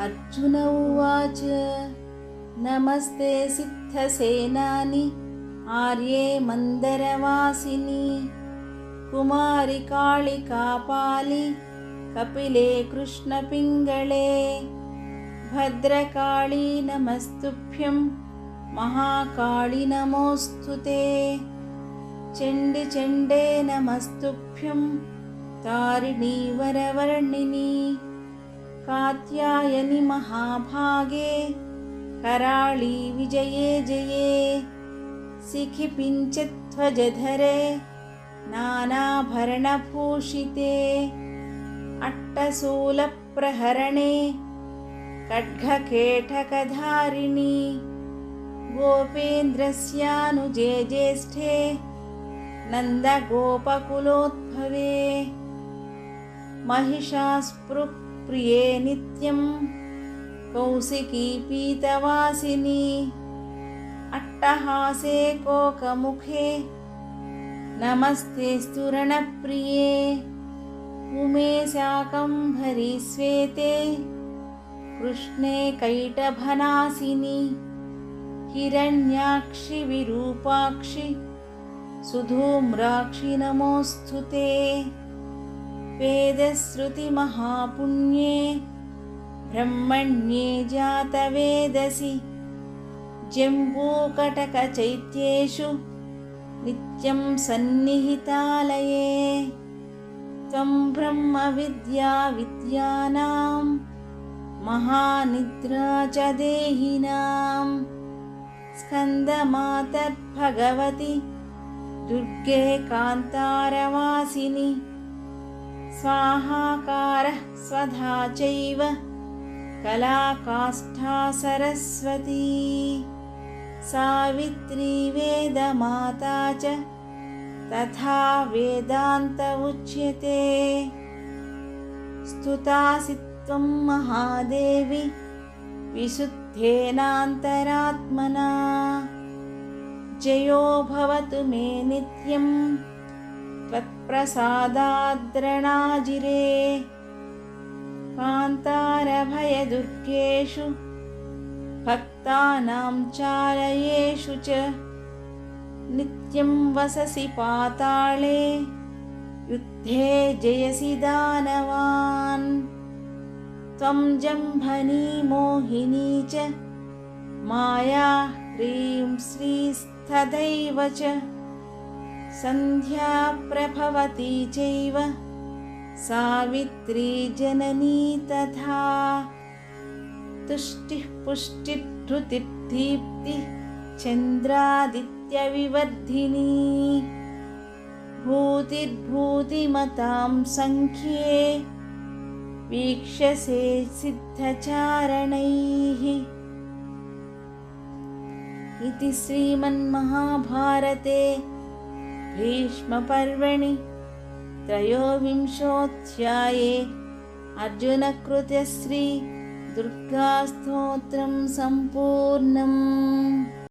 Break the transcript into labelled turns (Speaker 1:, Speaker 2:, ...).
Speaker 1: अर्जुन उवाच नमस्ते सिद्धसेनानि आर्ये मन्दरवासिनि कुमारि कालिकापालि कपिले कृष्णपिङ्गळे भद्रकाळी नमस्तुभ्यं महाकाळि नमोऽस्तु ते चण्डिचण्डे नमस्तुभ्यं तारिणी वरवर्णिनि कात्यायनि महाभागे कराळी विजये जये। सिखिपिञ्चध्वजधरे नानाभरणभूषिते। अट्टशूलप्रहरणे खड्गकेटकधारिणि गोपेन्द्रस्यानुजे ज्येष्ठे नन्दगोपकुलोद्भवे महिषास्पृप्रिये नित्यं कौशिकी पीतवासिनी अट्टहासे कोकमुखे नमस्ते स्तुरणप्रिये उमे शाकम्भरी श्वेते कृष्णे कैटभनासिनि हिरण्याक्षि विरूपाक्षि सुधूम्राक्षि नमोऽस्तु ते वेदश्रुतिमहापुण्ये ब्रह्मण्ये जातवेदसि जम्बूकटकचैत्येषु नित्यं सन्निहितालये त्वं ब्रह्मविद्याविद्यानां महानिद्रा च देहिनां स्कन्दमातर्भगवति दुर्गे कान्तारवासिनि स्वाहाकारः स्वधा चैव कलाकाष्ठा सरस्वती। सावित्री वेदमाता च तथा वेदान्त उच्यते। स्तुतासि त्वं महादेवि विशुद्धेनान्तरात्मना। जयो भवतु मे नित्यं त्वत्प्रसादाद्रणाजिरे कान्तारभयदुर्गेषु भक्तानां चालयेषु च नित्यं वससि पाताळे युद्धे जयसि दानवान्। त्वं जम्भनी मोहिनी च माया ह्रीं श्रीस्तथैव च सन्ध्या प्रभवती चैव। सावित्री जननी तथा। तुष्टिः पुष्टिधृतिर्दीप्तिः चन्द्रादित्यविवर्धिनी। भूतिर्भूतिमतां सङ्ख्ये वीक्षसे सिद्धचारणैः। इति श्रीमन्महाभारते भीष्मपर्वणि त्रयोविंशोऽध्याये अर्जुनकृते श्रीदुर्गास्तोत्रं सम्पूर्णम्